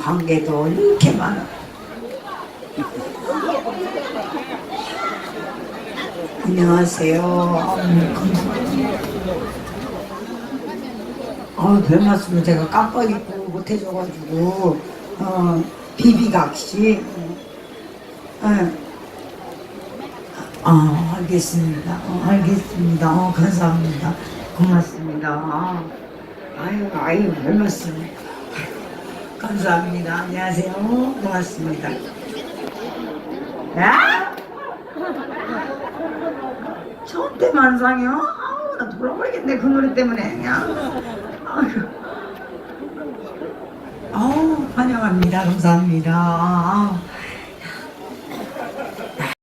관계도 이렇게 많아. 안녕하세요. 음, 감사합니다. 어, 별 말씀을 제가 깜빡 잊고 못해줘가지고, 어, 비비각시. 어, 아, 알겠습니다. 어, 알겠습니다. 어, 감사합니다. 고맙습니다. 아유, 아유, 별 말씀. 감사합니다. 안녕하세요. 고맙습니다. 야? 천대 만상이요? 아우, 나 돌아버리겠네, 그 노래 때문에. 그냥. 아우, 환영합니다. 감사합니다.